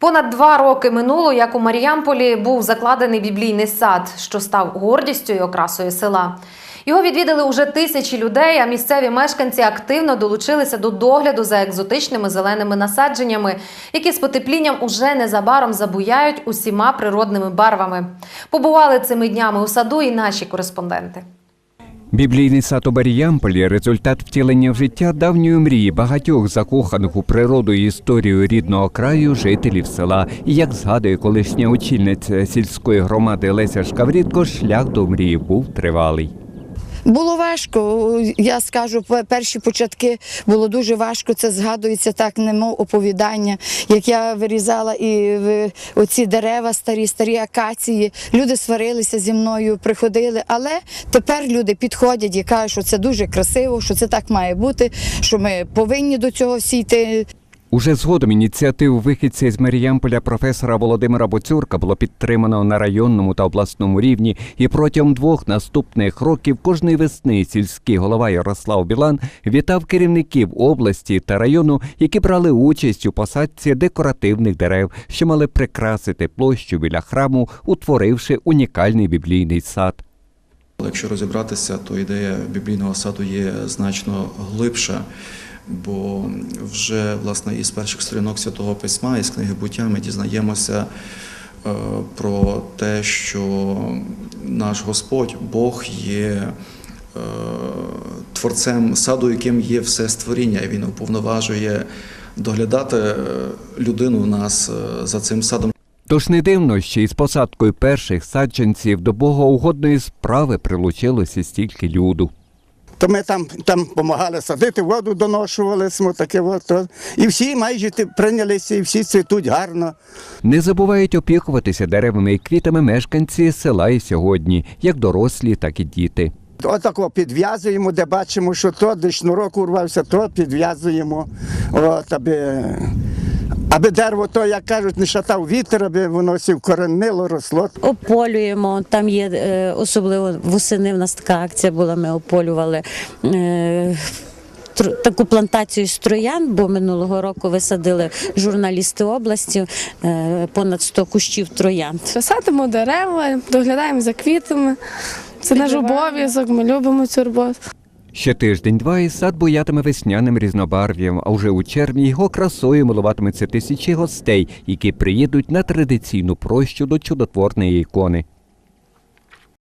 Понад два роки минуло, як у Маріямполі був закладений біблійний сад, що став гордістю і окрасою села. Його відвідали уже тисячі людей, а місцеві мешканці активно долучилися до догляду за екзотичними зеленими насадженнями, які з потеплінням уже незабаром забуяють усіма природними барвами. Побували цими днями у саду і наші кореспонденти. Біблійний сад у Маріямполі – результат втілення в життя давньої мрії багатьох закоханих у природу і історію рідного краю жителів села. І як згадує колишня очільниця сільської громади Леся Шкаврітко, шлях до мрії був тривалий. Було важко. Я скажу, пе- перші початки було дуже важко. Це згадується так, немов оповідання. Як я вирізала і оці дерева, старі, старі акації. Люди сварилися зі мною, приходили. Але тепер люди підходять і кажуть, що це дуже красиво, що це так має бути, що ми повинні до цього всі йти. Уже згодом ініціативу вихідця з Маріямполя професора Володимира Боцюрка було підтримано на районному та обласному рівні, і протягом двох наступних років кожної весни сільський голова Ярослав Білан вітав керівників області та району, які брали участь у посадці декоративних дерев, що мали прикрасити площу біля храму, утворивши унікальний біблійний сад. Якщо розібратися, то ідея біблійного саду є значно глибша, бо вже власне із перших сторінок святого письма, із книги буття, ми дізнаємося е, про те, що наш Господь, Бог є е, творцем саду, яким є все створіння, і він уповноважує доглядати е, людину нас за цим садом. Тож не дивно, що із посадкою перших саджанців до богоугодної справи прилучилося стільки люду. То ми там, там допомагали садити, воду доношували, смо таке от, і всі майже прийнялися, і всі цвітуть гарно. Не забувають опікуватися деревами і квітами мешканці села і сьогодні, як дорослі, так і діти. Отако підв'язуємо, де бачимо, що то, де шнурок урвався, то підв'язуємо, от, аби, аби дерево, то, як кажуть, не шатав вітер, аби воно сі вкоренило, росло. Ополюємо. Там є е, особливо восени. В нас така акція була. Ми ополювали. е, Таку плантацію з троян, бо минулого року висадили журналісти області е, понад 100 кущів троян. Садимо дерева, доглядаємо за квітами. Це наш обов'язок, ми любимо цю роботу. Ще тиждень-два і сад боятиме весняним різнобарв'ям, а вже у червні його красою милуватимуться тисячі гостей, які приїдуть на традиційну прощу до чудотворної ікони.